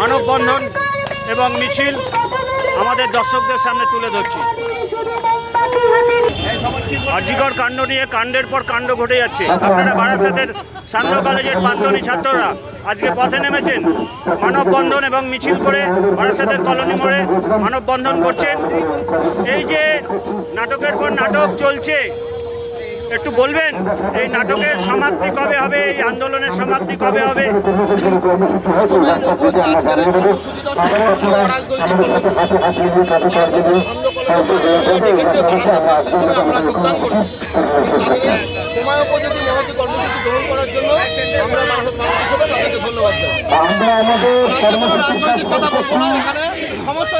মানববন্ধন এবং মিছিল আমাদের দর্শকদের সামনে তুলে ধরছি। আরজিকর কাণ্ড নিয়ে কাণ্ডের পর কাণ্ড ঘটে যাচ্ছে। আপনারা বারাসাতের সান্ধ্য কলেজের প্রাক্তনী ছাত্ররা আজকে পথে নেমেছেন। মানববন্ধন এবং মিছিল করে বারাসাতের কলোনি মোড়ে মানববন্ধন করছেন। এই যে নাটকের পর নাটক চলছে একটু বলবেন এই নাটকের সমাপ্তি কবে হবে এই আন্দোলনের সমাপ্তি কবে হবে? সময় উপযোগী মহতি কর্মসূচি গ্রহণ করার জন্য আমরা মানুষ মানুষ হিসেবে তাদেরকে ধন্যবাদ জানাই আমাদের রাজনৈতিক কথা বলব না এখানে সমস্ত